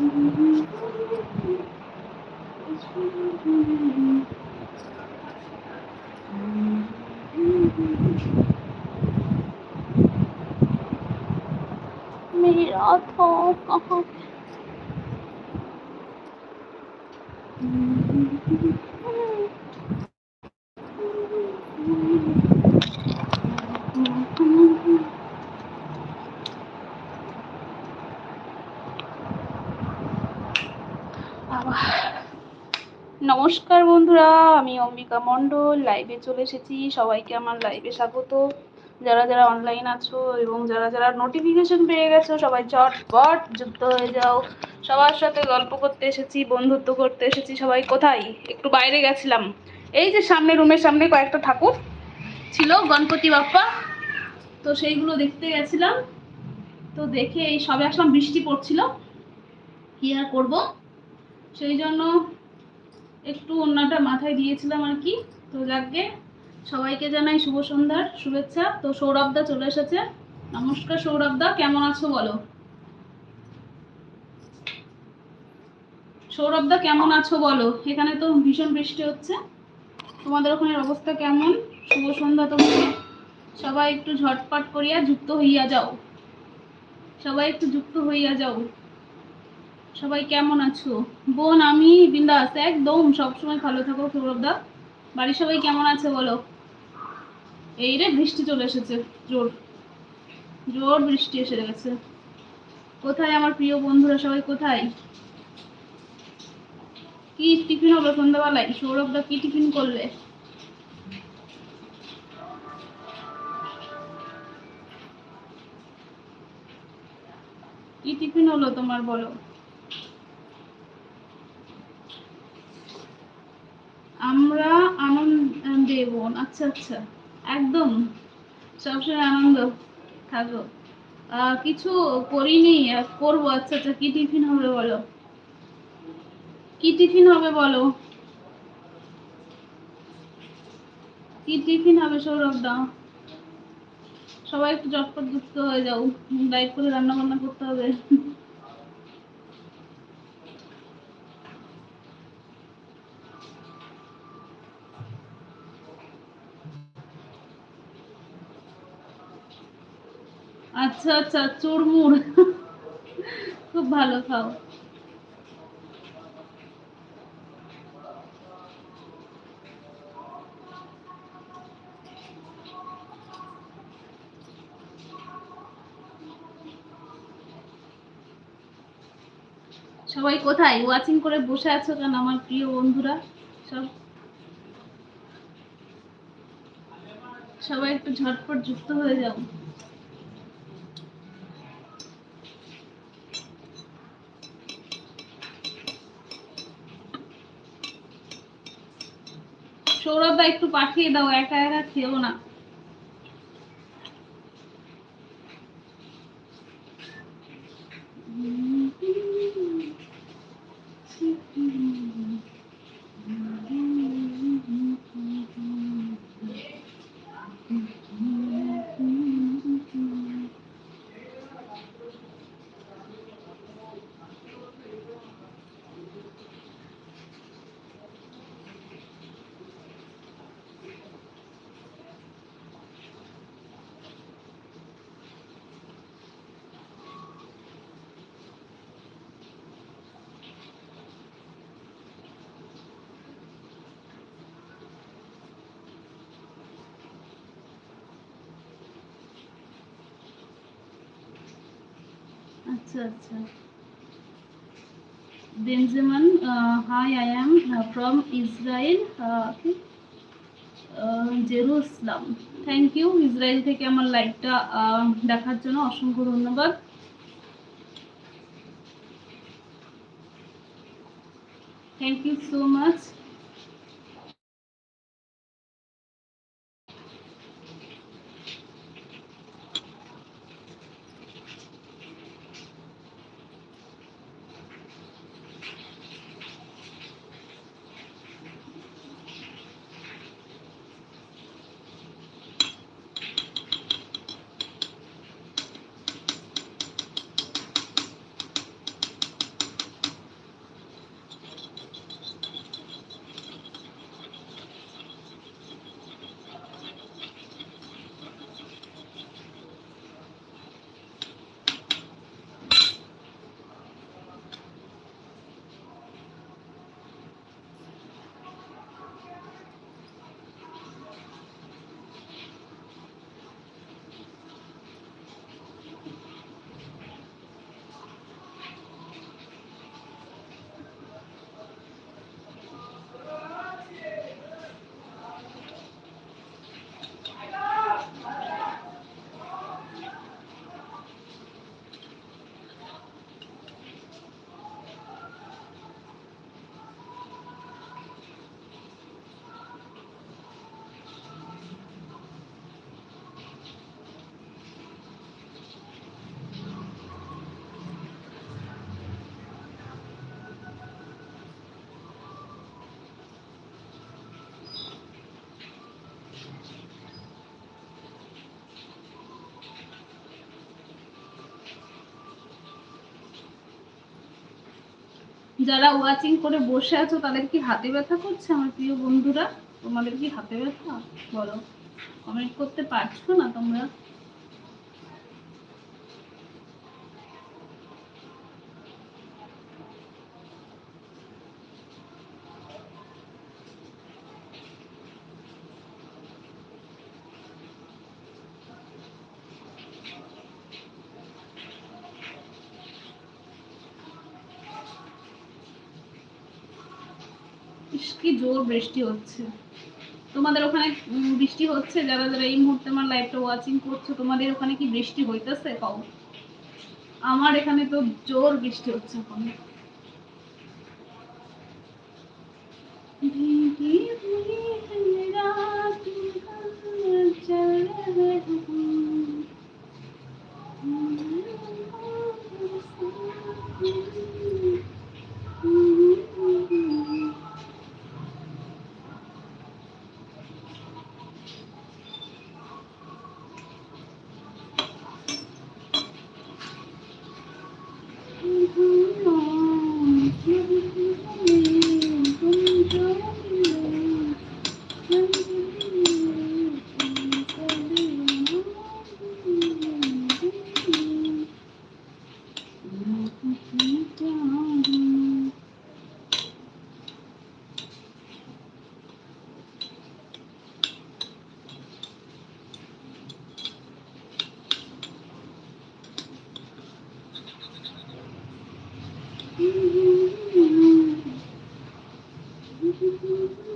मेरा নমস্কার বন্ধুরা আমি অম্বিকা মণ্ডল লাইভে চলে এসেছি। সবাইকে আমার লাইভে স্বাগত। যারা যারা অনলাইন আছো এবং যারা যারা নোটিফিকেশন পেয়ে গেছো, সবাই চটপট যুক্ত হয়ে যাও। সবার সাথে গল্প করতে এসেছি, বন্ধুত্ব করতে এসেছি। সবাই কোথায়? একটু বাইরে গেছিলাম। এই যে সামনে রুমের সামনে কয়েকটা ঠাকুর ছিল, গণপতি বাপ্পা। তো সেইগুলো দেখতে গেছিলাম। তো দেখে এই সবে আসলাম, বৃষ্টি পড়ছিল। কি আর করব? সেই জন্য একটু অন্যটা মাথায় দিয়েছিলাম আর কি। তো যাকে সবাইকে জানাই শুভ সন্ধ্যার শুভেচ্ছা। তো সৌরভদা চলে এসেছে। নমস্কার সৌরভদা কেমন আছো বলো? সৌরভদা কেমন আছো বলো? এখানে তো ভীষণ বৃষ্টি হচ্ছে। তোমাদের ওখানের অবস্থা কেমন? শুভ সন্ধ্যা তোমাকে সবাই একটু ঝটপট করিয়া যুক্ত হইয়া যাও। সবাই একটু যুক্ত হইয়া যাও। সবাই কেমন আছো? বোন, আমি বিন্দাস, একদম সবসময় ভালো থাকো সৌরভদা বাড়ির সবাই কেমন আছে বলো? এই রে বৃষ্টি চলে এসেছে, জোর। জোর বৃষ্টি এসে গেছে। কোথায় আমার প্রিয় বন্ধুরা সবাই কোথায়? কি টিফিন হলো সন্ধ্যাবেলায়? সৌরভদা কি টিফিন করলে? কি টিফিন হলো তোমার বলো আমরা আনন্দ বোন আচ্ছা আচ্ছা। একদম। সবসময় আনন্দ থাকো। কিছু করিনি করব আচ্ছা আচ্ছা কি টিফিন হবে বলো? কি টিফিন হবে বলো? কি টিফিন হবে, সৌরভ দা সবাই একটু চটপট যুক্ত হয়ে যাও। লাইট করে রান্না বান্না করতে হবে। আচ্ছা আচ্ছা চুরমুর খুব ভালো, খাও। সবাই কোথায়? ওয়াচিং করে বসে আছো কেন আমার প্রিয় বন্ধুরা? সব সবাই একটু ঝটপট যুক্ত হয়ে যাও। সৌরভ দা একটু পাঠিয়ে দাও একা একা খেও না। আচ্ছা আচ্ছা। Benjamin hi I am from Israel Jerusalem. Thank you Israel থেকে আমার লাইভটা দেখার জন্য অসংখ্য ধন্যবাদ। থ্যাংক ইউ সো মাচ যারা ওয়াচিং করে বসে আছো, তাদের কি হাতে ব্যথা করছে? আমার প্রিয় বন্ধুরা, তোমাদের কি হাতে ব্যথা? বলো কমেন্ট করতে পারছ না তোমরা? কি জোর বৃষ্টি হচ্ছে। তোমাদের ওখানে বৃষ্টি হচ্ছে? যারা যারা এই মুহূর্তে আমার লাইভটা ওয়াচিং করছ, তোমাদের ওখানে কি বৃষ্টি হইতেছে? কও। আমার এখানে তো জোর বৃষ্টি হচ্ছে এখন। ভিগি ভিগি রাত চল Thank you.